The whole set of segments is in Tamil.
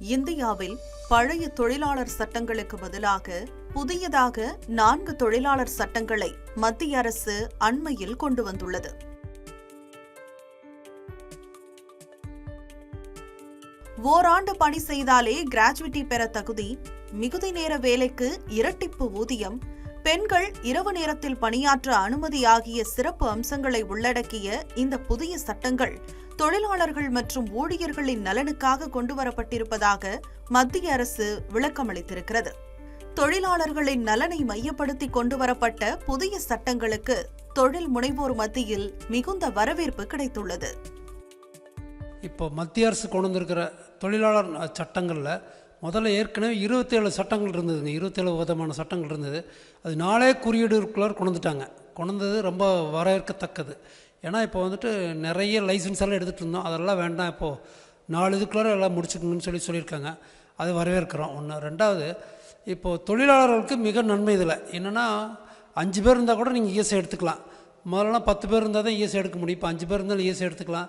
இந்தியாவில் பழைய தொழிலாளர் சட்டங்களுக்கு பதிலாக புதியதாக நான்கு தொழிலாளர் சட்டங்களை மத்திய அரசு அண்மையில் கொண்டு வந்துள்ளது. ஓராண்டு பணி செய்தாலே கிராஜுவிட்டி பெற தகுதி மிகுதி நேர வேலைக்கு இரட்டிப்பு ஊதியம் பெண்கள் இரவு நேரத்தில் பணியாற்ற அனுமதி ஆகிய சிறப்பு அம்சங்களை உள்ளடக்கிய இந்த புதிய சட்டங்கள் தொழிலாளர்கள் மற்றும் ஊழியர்களின் நலனுக்காக கொண்டுவரப்பட்டிருப்பதாக மத்திய அரசு விளக்கமளித்திருக்கிறது. தொழிலாளர்களின் நலனை மையப்படுத்தி கொண்டுவரப்பட்ட புதிய சட்டங்களுக்கு தொழில் முனைவோர் மத்தியில் மிகுந்த வரவேற்பு கிடைத்துள்ளது. இப்போ மத்திய அரசு கொண்டு வந்திருக்கிற தொழிலாளர் சட்டங்களில் முதல்ல ஏற்கனவே இருபத்தேழு சட்டங்கள் இருந்ததுங்க. இருபத்தேழு விதமான சட்டங்கள் இருந்தது. அது நாளே குறியீடுக்குள்ளார் கொண்டு வந்துட்டாங்க. கொண்டு வந்தது ரொம்ப வரவேற்கத்தக்கது. ஏன்னா இப்போ வந்துட்டு நிறைய லைசன்ஸ் எல்லாம் எடுத்துகிட்டு இருந்தோம். அதெல்லாம் வேண்டாம். இப்போது நாலு இதுக்குள்ளார எல்லாம் முடிச்சுக்கணும்னு சொல்லி சொல்லியிருக்காங்க. அது வரவேற்கிறோம். ஒன்று ரெண்டாவது இப்போது தொழிலாளர்களுக்கு மிக நன்மை இதில். என்னென்னா அஞ்சு பேர் இருந்தால் கூட நீங்கள் இஎஸ்ஐ எடுத்துக்கலாம். முதல்லலாம் பத்து பேர் இருந்தால் தான் இஎஸ்ஐ எடுக்க முடியும். இப்போ அஞ்சு பேர் இருந்தாலும் இஎஸ்ஐ எடுத்துக்கலாம்.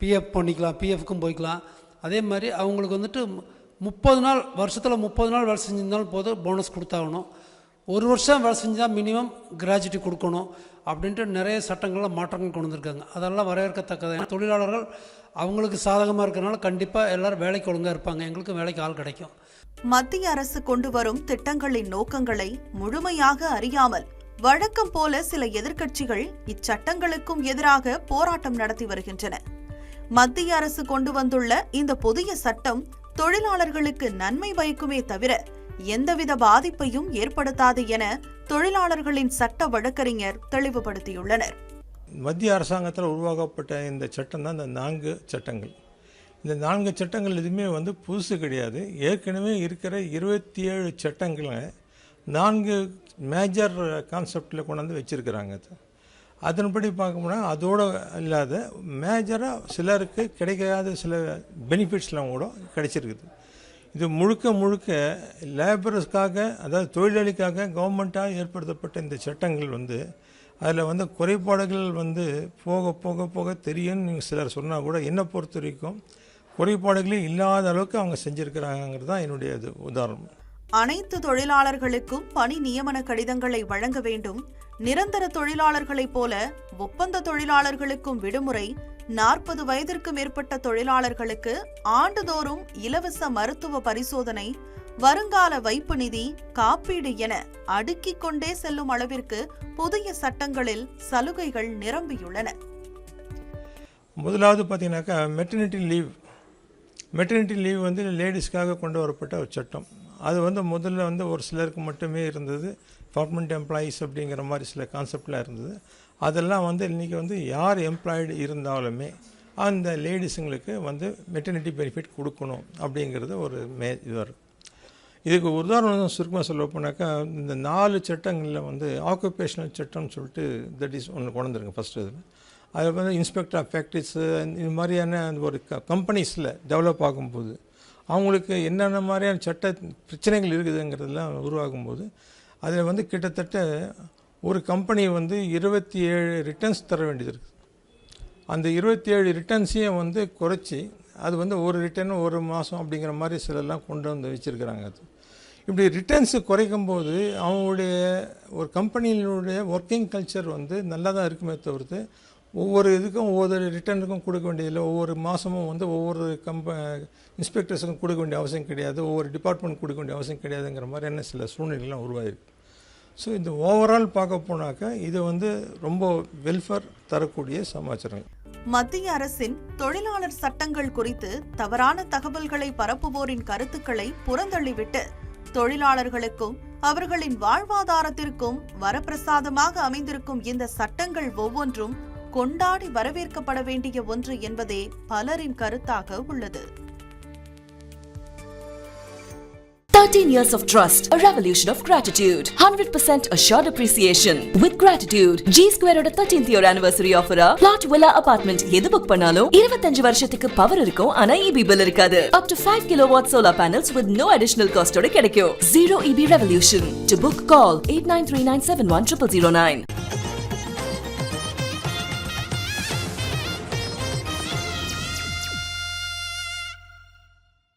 பிஎஃப் பண்ணிக்கலாம். பிஎஃப்க்கும் போய்க்கலாம். அதே மாதிரி அவங்களுக்கு வந்துட்டு முப்பது நாள் வருஷத்தில் முப்பது நாள் வேலை செஞ்சிருந்தாலும் போதும். போனஸ் கொடுத்தாகணும். ஒரு வருஷம் வேலை செஞ்சால் மினிமம் கிராஜுவிட்டி கொடுக்கணும் அப்படின்ட்டு நிறைய சட்டங்களில் மாற்றங்கள் கொண்டு வந்திருக்காங்க. அதெல்லாம் வரவேற்கத்தக்கது. தொழிலாளர்கள் அவங்களுக்கு சாதகமாக இருக்கிறனால கண்டிப்பாக எல்லோரும் வேலைக்கு ஒழுங்காக இருப்பாங்க. எங்களுக்கும் வேலைக்கு ஆள் கிடைக்கும். மத்திய அரசு கொண்டு வரும் திட்டங்களின் நோக்கங்களை முழுமையாக அறியாமல் வழக்கம் போல சில எதிர்க்கட்சிகள் இச்சட்டங்களுக்கும் எதிராக போராட்டம் நடத்தி வருகின்றன. மத்திய அரசு கொண்டு வந்துள்ள இந்த புதிய சட்டம் தொழிலாளர்களுக்கு நன்மை பயக்குமே தவிர எந்தவித பாதிப்பையும் ஏற்படுத்தாது என தொழிலாளர்களின் சட்ட வழக்கறிஞர் தெளிவுபடுத்தியுள்ளனர். மத்திய அரசாங்கத்தில் உருவாக்கப்பட்ட இந்த சட்டம் தான் இந்த நான்கு சட்டங்கள். இந்த நான்கு சட்டங்கள் எதுவுமே வந்து புதுசு கிடையாது. ஏற்கனவே இருக்கிற இருபத்தி ஏழு சட்டங்களை நான்கு மேஜர் கான்செப்டில் கொண்டாந்து வச்சுருக்கிறாங்க. அதன்படி பார்க்கணும்னா அதோடு இல்லாத மேஜராக சிலருக்கு கிடைக்காத சில பெனிஃபிட்ஸ்லாம் கூட கிடைச்சிருக்குது. இது முழுக்க முழுக்க லேபரஸ்க்காக அதாவது தொழிலாளிக்காக கவர்மெண்ட்டாக ஏற்படுத்தப்பட்ட இந்த சட்டங்கள் வந்து அதில் வந்து குறைபாடுகள் வந்து போக போக போக தெரியும்னு நீங்கள் சிலர் சொன்னால் கூட என்னை பொறுத்த வரைக்கும் குறைபாடுகளே இல்லாத அளவுக்கு அவங்க செஞ்சுருக்கிறாங்கிறது தான் என்னுடைய இது உதாரணம். அனைத்து தொழிலாளர்களுக்கும் பணி நியமன கடிதங்களை வழங்க வேண்டும். நிரந்தர தொழிலாளர்களைப் போல ஒப்பந்த தொழிலாளர்களுக்கும் விடுமுறை நாற்பது வயதிற்கு மேற்பட்ட தொழிலாளர்களுக்கு ஆண்டுதோறும் இலவச மருத்துவ பரிசோதனை வருங்கால வைப்பு நிதி காப்பீடு என அடுக்கிக் கொண்டே செல்லும் அளவிற்கு புதிய சட்டங்களில் சலுகைகள் நிரம்பியுள்ளன. முதலாவது பார்த்தீங்கன்னாக்கா மெட்டர்னிட்டி லீவ் மெட்டர்னிட்டி லீவ் வந்து லேடிஸ்க்காக கொண்டு வரப்பட்ட ஒரு சட்டம். அது வந்து முதல்ல வந்து ஒரு சிலருக்கு மட்டுமே இருந்தது. கவர்மெண்ட் எம்ப்ளாயீஸ் அப்படிங்கிற மாதிரி சில கான்செப்ட்லாம் இருந்தது. அதெல்லாம் வந்து இன்றைக்கி வந்து யார் எம்ப்ளாய்டு இருந்தாலுமே அந்த லேடிஸுங்களுக்கு வந்து மெட்டர்னிட்டி பெனிஃபிட் கொடுக்கணும் அப்படிங்கிறது ஒரு மே இதுவாக இதுக்கு உதாரணம் சுருக்கமாக சொல்ல போனாக்கா இந்த நாலு சட்டங்களில் வந்து ஆக்குபேஷனல் சட்டம்னு சொல்லிட்டு தட் இஸ் ஒன்று கொண்டுருங்க ஃபஸ்ட்டு இதில். அதில் வந்து இன்ஸ்பெக்டர் ஆஃப் ஃபேக்ட்ரிஸு இது மாதிரியான அந்த ஒரு க கம்பெனிஸில் டெவலப் ஆகும்போது அவங்களுக்கு என்னென்ன மாதிரியான சட்ட பிரச்சனைகள் இருக்குதுங்கிறதெல்லாம் உருவாகும்போது அதில் வந்து கிட்டத்தட்ட ஒரு கம்பெனி வந்து இருபத்தி ஏழு ரிட்டர்ன்ஸ் தர வேண்டியது இருக்குது அந்த இருபத்தி ஏழு ரிட்டர்ன்ஸையும் வந்து குறைச்சி அது வந்து ஒரு ரிட்டர்ன் ஒரு மாதம் அப்படிங்கிற மாதிரி சிலர்லாம் கொண்டு வந்து வச்சுருக்கிறாங்க அது. இப்படி ரிட்டர்ன்ஸு குறைக்கும் போது அவங்களுடைய ஒரு கம்பெனியினுடைய ஒர்க்கிங் கல்ச்சர் வந்து நல்லா தான் இருக்குமே தவிர்த்து ஒவ்வொரு இதுக்கும் ஒவ்வொரு ரிட்டர்னுக்கும் கொடுக்க வேண்டியதில்லை. ஒவ்வொரு மாதமும் வந்து ஒவ்வொரு கம்ப இன்ஸ்பெக்டர்ஸுக்கும் கொடுக்க வேண்டிய அவசியம் கிடையாது. ஒவ்வொரு டிபார்ட்மெண்ட் கொடுக்க வேண்டிய அவசியம் கிடையாதுங்கிற மாதிரியான சில சூழ்நிலைலாம் உருவாயிருக்கு. ஸோ இந்த ஓவரால் பார்க்க போனாக்கா இது வந்து ரொம்ப வெல்ஃபேர் தரக்கூடிய சமாச்சாரங்கள். மத்திய அரசின் தொழிலாளர் சட்டங்கள் குறித்து தவறான தகவல்களை பரப்புவோரின் கருத்துக்களை புறந்தள்ளிவிட்டு தொழிலாளர்களுக்கும் அவர்களின் வாழ்வாதாரத்திற்கும் வரப்பிரசாதமாக அமைந்திருக்கும் இந்த சட்டங்கள் ஒவ்வொன்றும் கொண்டாடி வரவேற்கப்பட வேண்டிய ஒன்று என்பதே பலரின் கருத்தாக உள்ளது 13 years of trust, a revolution of gratitude, 100% assured appreciation. With gratitude, G Square ஓட 13th year anniversary offer a plot villa apartment எது புக் பண்ணாலும் 25 வருஷத்துக்கு பவர் இருக்கும் ஆனா EB bill இருக்காது. Up to 5 kilowatt solar panels with no additional cost ஓட கிடைக்கும். Zero EB revolution. To book call 8939710009.